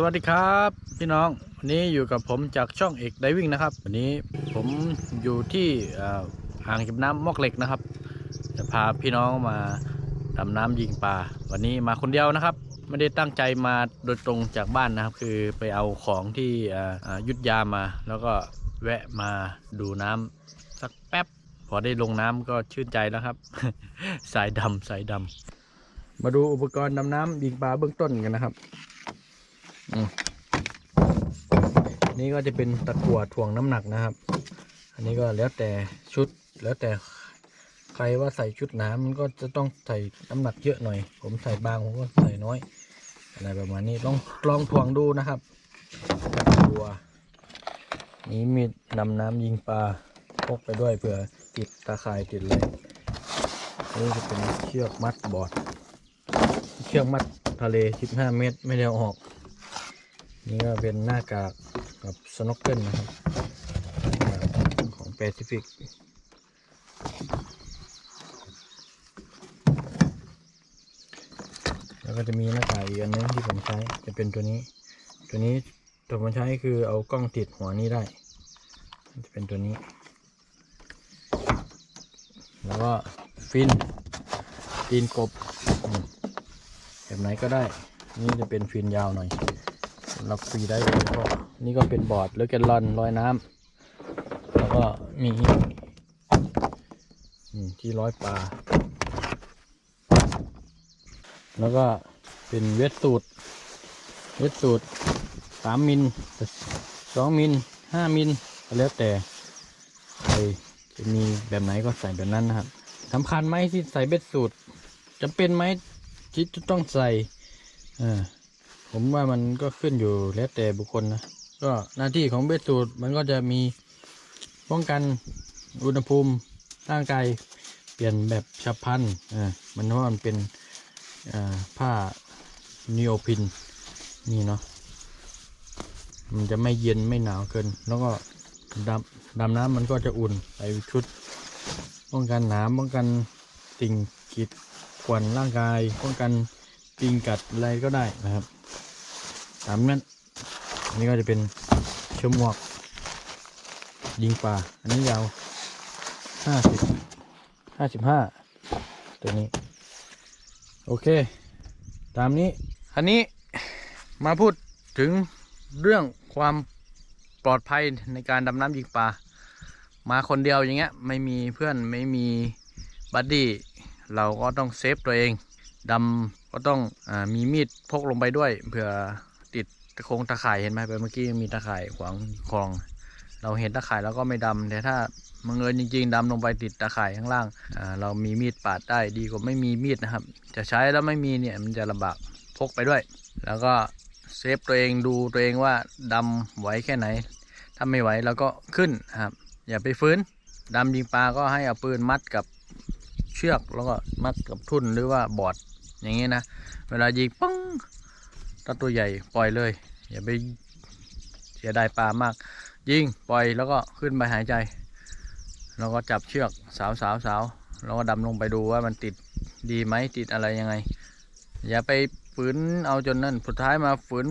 สวัสดีครับพี่น้องวันนี้อยู่กับผมจากช่องเอกไดวิ่งนะครับ วันนี้ผมอยู่ที่อ่างเก็บน้ำมอกเหล็กนะครับ จะพาพี่น้องมาดำน้ำยิงปลาวันนี้มาคนเดียวนะครับ ไม่ได้ตั้งใจมาโดยตรงจากบ้านนะครับ คือไปเอาของที่ยุทธยามา แล้วก็แวะมาดูน้ำสักแป๊บ พอได้ลงน้ำก็ชื่นใจแล้วครับ สายดำสายดำมาดูอุปกรณ์ดำน้ำยิงปลาเบื้องต้นกันนะครับ นี่ก็จะเป็นตะกั่วถ่วงน้ำหนักนะครับ อันนี้ก็แล้วแต่ชุดแล้วแต่ใครว่าใส่ชุดหนามันก็จะต้องใส่น้ำหนักเยอะหน่อย ผมใส่บางผมก็ใส่น้อย อะไรประมาณนี้ลองลองถ่วงดูนะครับตะกั่วนี้มีดนำน้ำยิงปลาพกไปด้วยเผื่อติดตาข่ายติดเลยนี่จะเป็นเชือกมัดบอร์ดเชือกมัดทะเล 15 เมตรไม่ได้เอาออก นี่ก็เป็นหน้ากากกับสโนว์เกิลนะครับ ของแปซิฟิกแล้วก็จะมีหน้ากากอีกอันนึงที่ผมใช้จะเป็นตัวนี้ ตัวนี้ตัวผมใช้คือเอากล้องติดหัวนี้ได้ จะเป็นตัวนี้ แล้วก็ฟินฟินกบแบบไหนก็ได้ นี่จะเป็นฟินยาวหน่อย รับฟรีได้เลยก็นี่ก็เป็นบอร์ดหรือแกนลอนลอยน้ำแล้วก็มีที่ร้อยปลา แล้วก็เป็นเวทสูตร เวทสูตรสามมิลสองมิลห้ามิลแล้วแต่ใครจะมีแบบไหนก็ใส่แบบนั้นนะครับสำคัญไหมที่ใส่เบ็ดสูตรจำเป็นไหมที่จะต้องใส่เออ ผมว่ามันก็ขึ้นอยู่แล้วแต่บุคคลนะ ก็หน้าที่ของเบสสูตรมันก็จะมีป้องกันอุณหภูมิร่างกายเปลี่ยนแบบฉับพลันเออมันเพราะมันเป็นอ่าผ้านิโอพินนี่เนาะมันจะไม่เย็นไม่หนาวเกิน แล้วก็ดำดำน้ำมันก็จะอุ่นใส่ชุด ป้องกันหนามป้องกันสิ่งกีดขวนร่างกายป้องกัน ปิงกัดอะไรก็ได้นะครับ ตามนั้นอันนี้ก็จะเป็นเชือกหมวก ยิงปลาอันนี้ยาวห้าสิบห้าสิบห้าตัวนี้ โอเค ตามนี้อันนี้มาพูดถึงเรื่องความปลอดภัยในการดำน้ำยิงปลามาคนเดียวอย่างเงี้ยไม่มีเพื่อนไม่มีบัดดี้เราก็ต้องเซฟตัวเองดำ ก็ต้องอมีมีดพกลงไปด้วยเผื่อติดตะโคงตะข่ายเห็นไหมไปเมื่อกี้มีตะข่ายขวางคลอง เราเห็นตะข่ายเราก็ไม่ดำแต่ถ้ามังเอิญจริง ๆดำลงไปติดตะข่ายข้างล่างเรามีมีดปาดได้ดีกว่าไม่มีมีดนะครับ จะใช้แล้วไม่มีเนี่ยมันจะลำบากพกไปด้วย แล้วก็เซฟตัวเองดูตัวเองว่าดำไหวแค่ไหน ถ้าไม่ไหวเราก็ขึ้นครับ อย่าไปฟื้นดำยิงปลาก็ให้เอาปืนมัดกับเชือกแล้วก็มัดกับทุ่นหรือว่าบอด อย่างนี้นะ เวลายิงปังถ้าตัวใหญ่ปล่อยเลย อย่าไปเสียดายปลามาก ยิงปล่อยแล้วก็ขึ้นไปหายใจ แล้วก็จับเชือกสาวสาวสาวแล้วก็ดำลงไปดูว่ามันติดดีไหมติดอะไรยังไง อย่าไปฝืนเอาจนนั่นสุดท้ายมาฝืน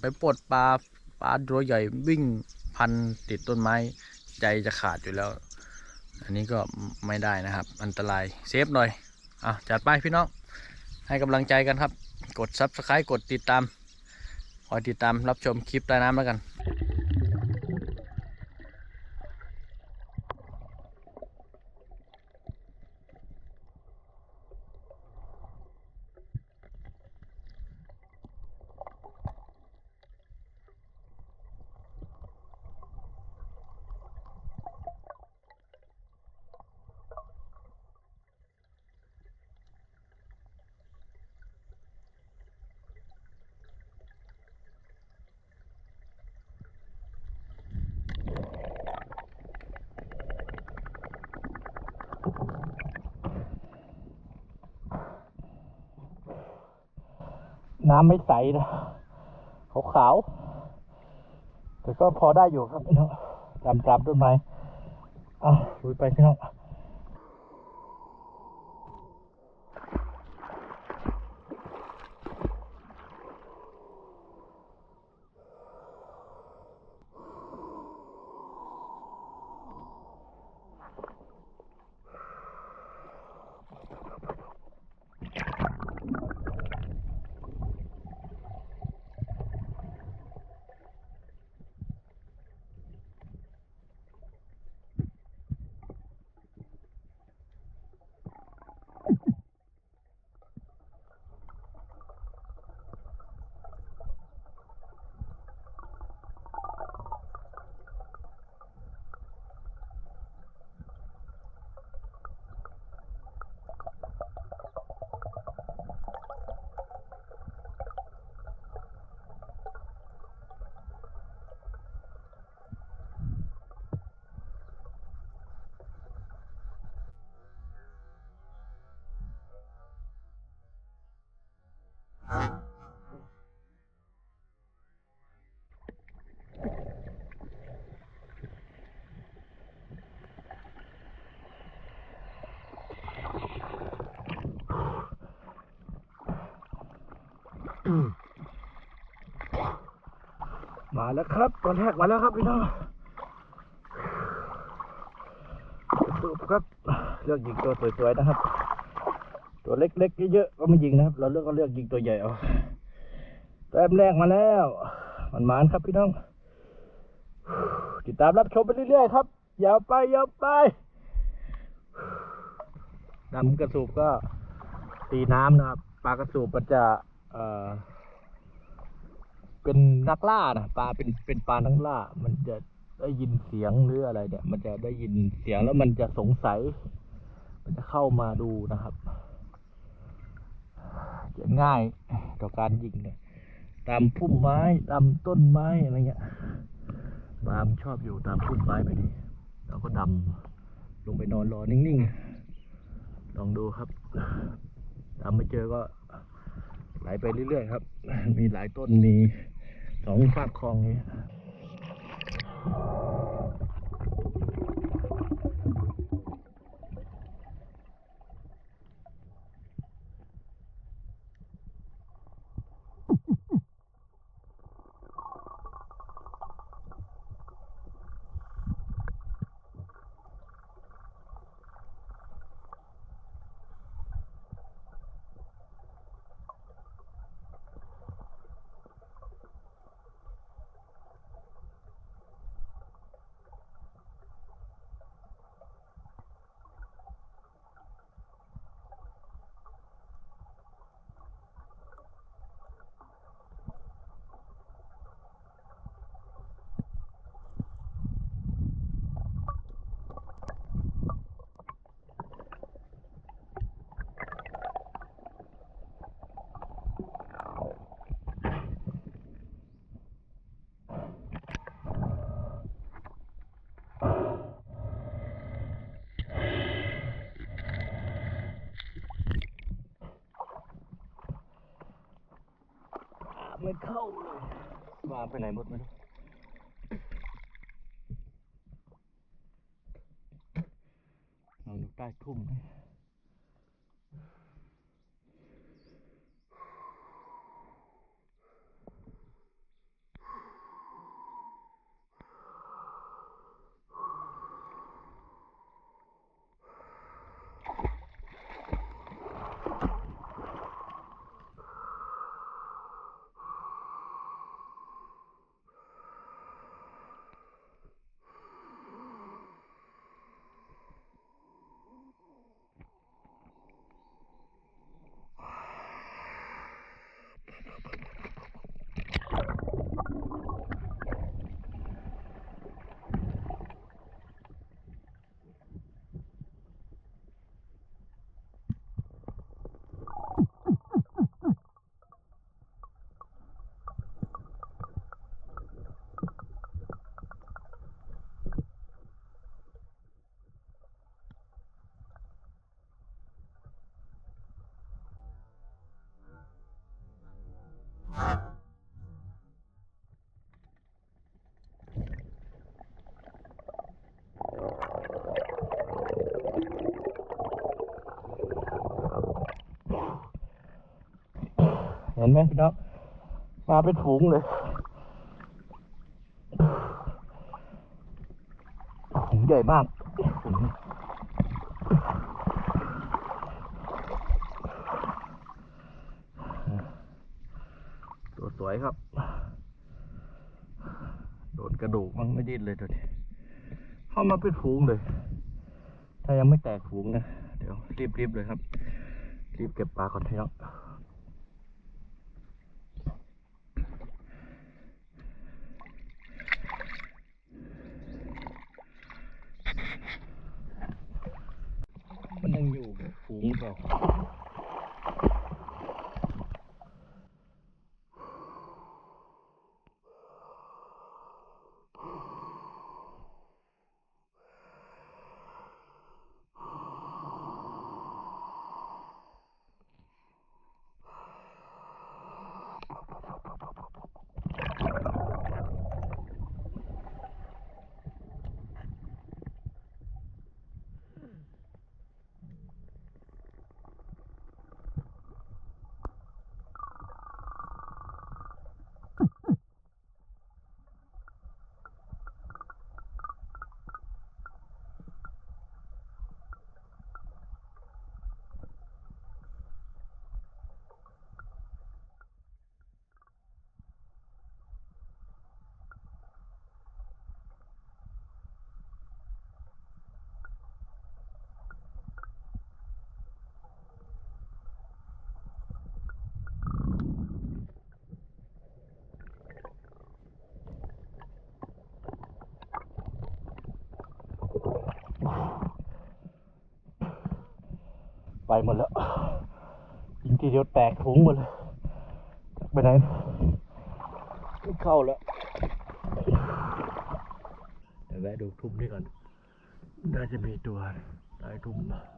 ไปปลดปลาปลาตัวใหญ่วิ่งพันติดต้นไม้ใจจะขาดอยู่แล้ว อันนี้ก็ไม่ได้นะครับ อันตรายเซฟหน่อยอะจัดไปพี่น้อง ให้กำลังใจกันครับ กด Subscribe กดติดตามคอยติดตามรับชมคลิปใต้น้ำแล้วกัน น้ำไม่ใสนะขาวขาวๆแต่ก็พอได้อยู่ครับพี่น้องตามตามต้นไม้อะลุยไปพี่น้อง มาแล้วครับตัวแรกมาแล้วครับพี่น้องสูบครับ เลือกยิงตัวสวยๆนะครับ ตัวเล็กๆเยอะๆก็ไม่ยิงนะครับ เราเลือกก็เลือกยิงตัวใหญ่เอาแต้มแรกมาแล้ว มันมานครับพี่น้อง ติดตามรับชมไปเรื่อยๆครับ ยาวไปยาวไปดำกระสูบก็ตีน้ำนะครับ ปลากระสูบมันจะ อ่อเป็นนักล่านะปลาเป็นเป็นปลานักล่า มันจะได้ยินเสียงหรืออะไรเนี่ย มันจะได้ยินเสียงแล้วมันจะสงสัย มันจะเข้ามาดูนะครับจะง่ายต่อการยิงเนี่ย ตามพุ่มไม้ตามต้นไม้อะไรเงี้ยปลามชอบอยู่ตามพุ่มไม้ไปดิเราก็ดำลงไปนอนรอนิ่งๆ ลองดูครับดำไม่เจอก็ ไหลไปเรื่อยๆครับ มีหลายต้นมีสองฝากคลองนี้ ไม่เข้าเลยมาไปไหนหมดไม่รู้ลองดูใต้ทุ่ม เห็นไหมพี่น้องมาเป็นฝูงเลยฝูงใหญ่มากตัวสวยครับ โดนกระดูกมันไม่ดิ้นเลยตัวนี้เข้ามาเป็นฝูงเลย ถ้ายังไม่แตกฝูงนะ เดี๋ยวรีบๆเลยครับ รีบเก็บปลาก่อนเถอะ ไปหมดแล้วยิงทีเดียวแตกถุงหมดเลย ไปไหนไม่เข้าแล้วเดี๋ยวแวะดูทุ่มนี่ก่อนน่าจะมีตัวใต้ทุ่มโ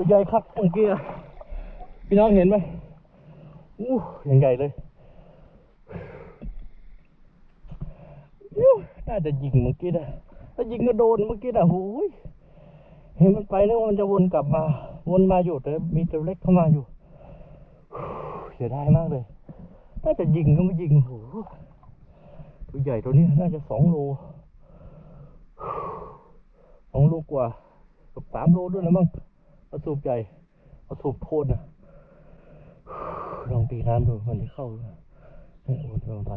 ตัวใหญ่ครับเมื่อกี้อะพี่น้องเห็นไหมอู้ยังใหญ่เลยอู้น่าจะยิงเมื่อกี้นะถ้ายิงก็โดนเมื่อกี้นะโอ้ยเห็นมันไปนึกว่ามันจะวนกลับมา วนมาอยู่แต่มีตัวเล็กเข้ามาอยู่เสียดายมากเลยน่าจะยิงก็ไม่ยิงโอ้โหตัวใหญ่ตัวนี้น่าจะสองโลสองโลกว่ากับสามโลด้วยนะมั้ง เอาสูบใหญ่ เอาสูบโทนนะลองตีน้ำดูมันจะเข้าหรือเปล่าเฮ้ยโอ้ยลองไป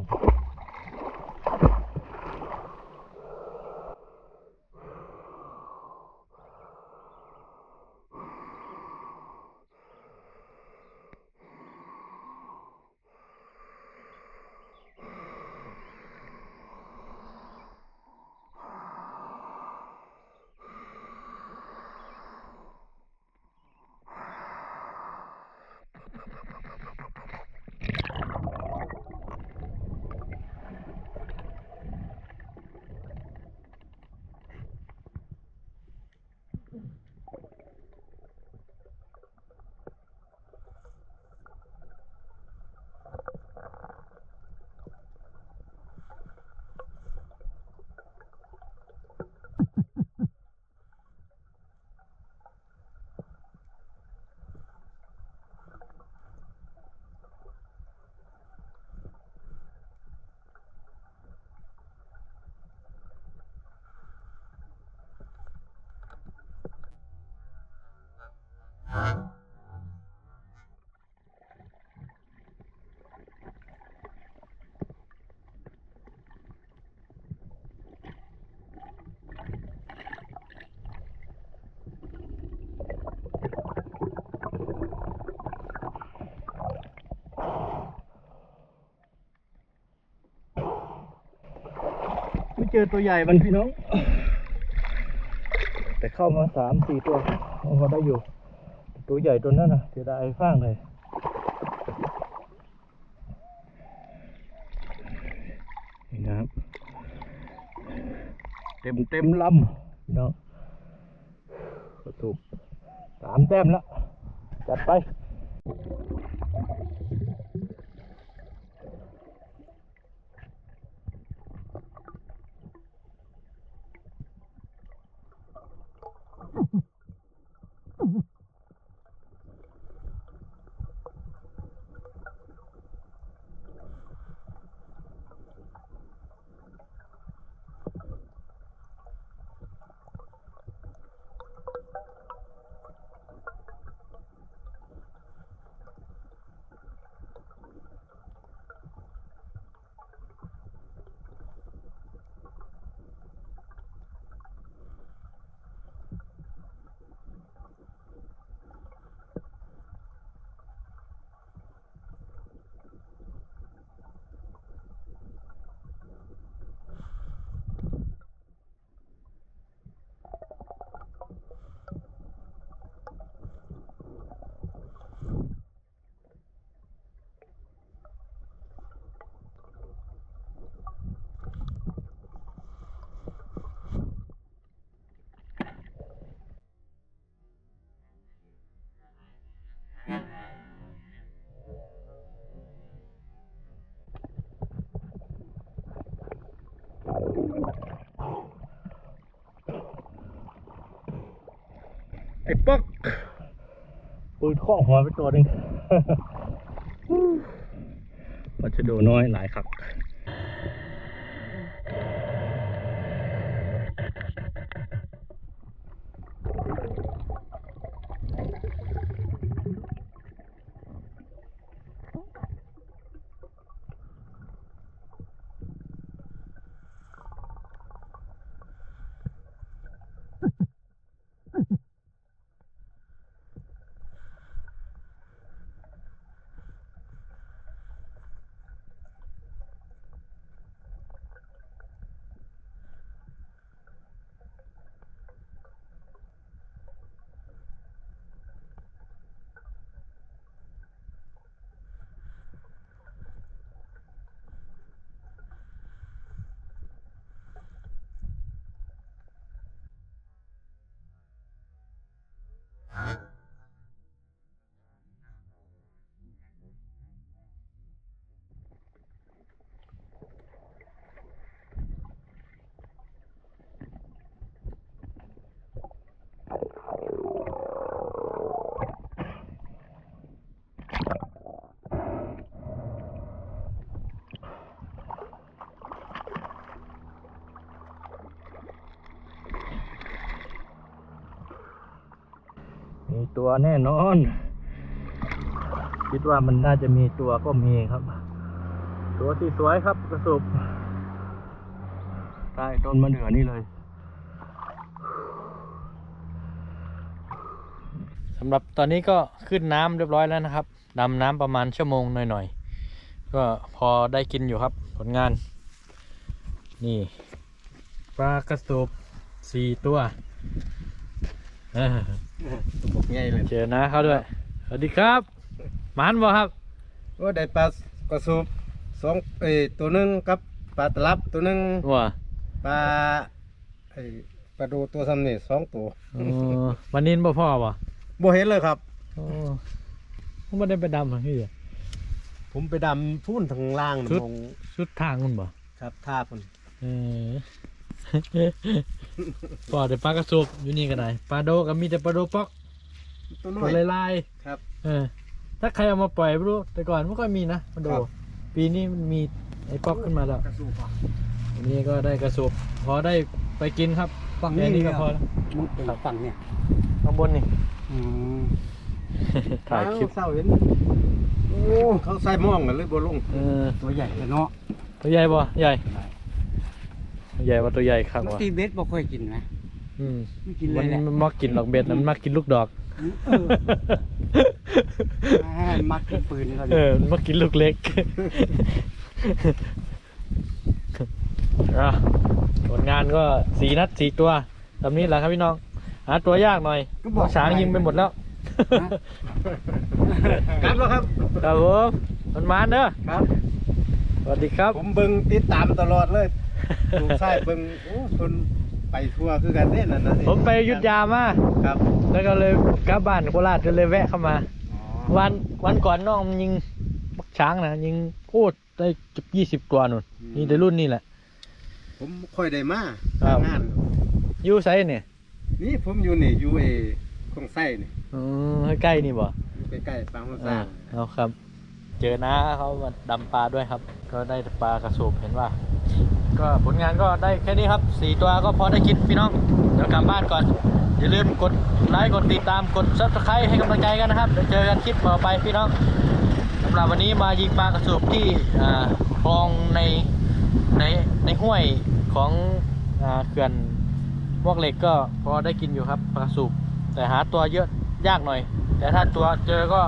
ไม่ เจอตัวใหญ่มันพี่น้อง แต่เข้ามาสามสี่ตัวมันก็ได้อยู่ ตัวใหญ่ตัวนั้นนะเสียดายฟ้างเลยนี่นะครับ เต็มเต็มลำพี่น้องกระตุกสามแต้มแล้ว จัดไป Ha ha ha. อ้ป๊อกปืนข้อหัวไปตัวหนึ่งปัชโดน้อยหลายครับ มี ตัวแน่นอน คิดว่ามันน่าจะมีตัวก็มีครับ ตัวที่สวยครับ กระสุบใต้ต้นมะเดื่อนี่เลยสำหรับตอนนี้ก็ขึ้นน้ำเรียบร้อยแล้วนะครับดำน้ำประมาณชั่วโมงหน่อยๆ ก็พอได้กินอยู่ครับ ผลงาน นี่ปลากระสูบสี่ตัว เออตัวบกใหญ่เลยเจอนะเขาด้วย สวัสดีครับหมันบ่ครับก็ได้ปลากระสูบสองเอ้ยตัวหนึงกับปลาตลับตัวหนึงว่าปลาไอ้ปลาดูตัวซ้ำนี่สองตัวเออวันนี้บ่พ่อบ่บ่เห็นเลยครับโอ้ผมไม่ได้ไปดำหรอกพี่ผมไปดำพุ่นทางล่างสุดมองสุดทางคุณบ่ครับท่าพุ่นเออ ปอดแต่ปลากระสุบอยู่นี่ก็ได้ปลาโดก็มีแต่ปลาโดปอกตัวน้ตัอวยลายครับๆเออ ถ้าใครเอามาปล่อยไม่รู้ แต่ก่อนไม่ค่อยมีนะปลาโด ครับ ปีนี้มันมีไอ้ปอกขึ้นมาแล้วกระสูบอะ อันนี้ก็ได้กระสุบพอได้ไปกินครับฝั่งนี้ก็พอแล้วมุดไปฝั่งเนี่ยข้างบนนี่ อืมถ่ายคลิปเศร้าเห็นโอ้เขาใส่หม่องกันเลยบ่ลงเออตัวใหญ่เลยเนาะตัวใหญ่บ่ใหญ่ ใหญ่ว่าตัวใหญ่ครับบางว่ะทีเบสบ่ค่อยกินนะอืมไม่กินเลมันยแหละมันมักกินดอกเบ็ดนะมันมักกินลูกดอก เออให้มันมักกินปืนเขาเอดิอมันมากินลูกเล็กอะผลงานก็สี่นัดสี่ตัวตำนี้แหละครับพี่น้องหาตัวยากหน่อยเพราะช้างยิงไปหมดแล้ว ครับแล้วครับ ครับผมมันมาเนอะครับ สวัสดีครับ ผมเบิ่งติดตามตลอดเลย ดูใช่เบิ่งโอ้คนไปทั่วคือกันเด้นั่นนะผมไปอยุทธยามา ครับแล้วก็เลยกลับบ้านโคราชก็เลยแวะเข้ามาวันวันก่อนน้องมันยิงบักช้างนะยิงโคตรได้เกือบยี่สิบตัวนุ่นนี่แต่รุ่นนี่แหละ ผมค่อยได้มาครับงาน อยูไซเนี่ยนี่ผมอยู่นี่อยู่เอคงไส้นี่อืมใกล้ๆนี่บ่อยู่ใกล้ๆปางหัวสอ่าร้างเอาครับ เจอน้าเขามาดำปลาด้วยครับ ก็ได้ปลากระสูบเห็นว่า ก็ผลงานก็ได้แค่นี้ครับสี่ตัวก็พอได้กินพี่น้องเดี๋ยวกลับบ้านก่อน อย่าลืมกดไลค์กดติดตามกดซับสไครต์ให้กำลังใจกันนะครับเดี๋ยวเจอกันคลิปต่อไปพี่น้องสำหรับวันนี้มายิงปลากระสูบที่คลองในในในห้วยของเขื่อนมวกเหล็กก็พอได้กินอยู่ครับปลากระสูบแต่หาตัวเยอะยากหน่อย แต่ถ้าตัวเจอก็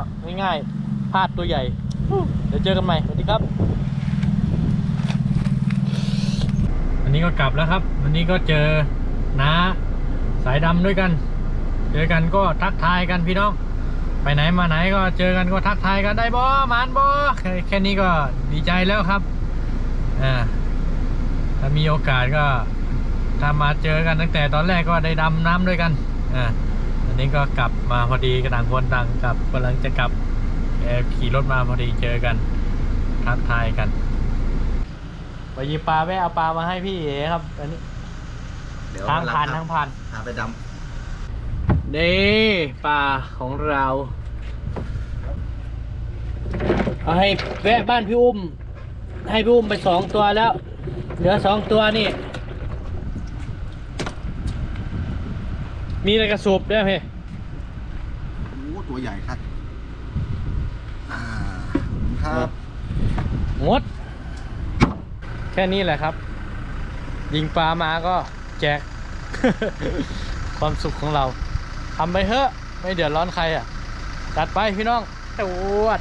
ง่ายๆพลาดตัวใหญ่ เดี๋ยวเจอกันใหม่สวัสดีครับวันนี้ก็กลับแล้วครับ วันนี้ก็เจอน้าสายดำด้วยกัน เจอกันก็ทักทายกันพี่น้อง ไปไหนมาไหนก็เจอกันก็ทักทายกันได้บอมานบอแค่แค่นี้ก็ดีใจแล้วครับอ่าถ้ามีโอกาสก็ถ้ามาเจอกันตั้งแต่ตอนแรกก็ได้ดำน้ำด้วยกันอ่าอันนี้ก็กลับมาพอดีกระต่างคนต่างกลับกำลังจะกลับ ขี่รถมาพอดีเจอกันทักทายกันไปยิงปลาแม่เอาปลามาให้พี่เอครับ อันนี้เดี๋ยวทางผ่านทางผ่านหาไปดำนี่ปลาของเราเอาให้แวะบ้านพี่อุ้ม ให้พี่อุ้มไปสองตัวแล้ว เหลือสองตัวนี่ มีอะไรกระสูบด้วยพี่โอ้ตัวใหญ่ครับอ่า ครับงด แค่นี้แหละครับ ยิงปลามาก็แจก ความสุขของเราทำไปเถอะ ไม่เดือดร้อนใครอะจัดไปพี่น้องตวด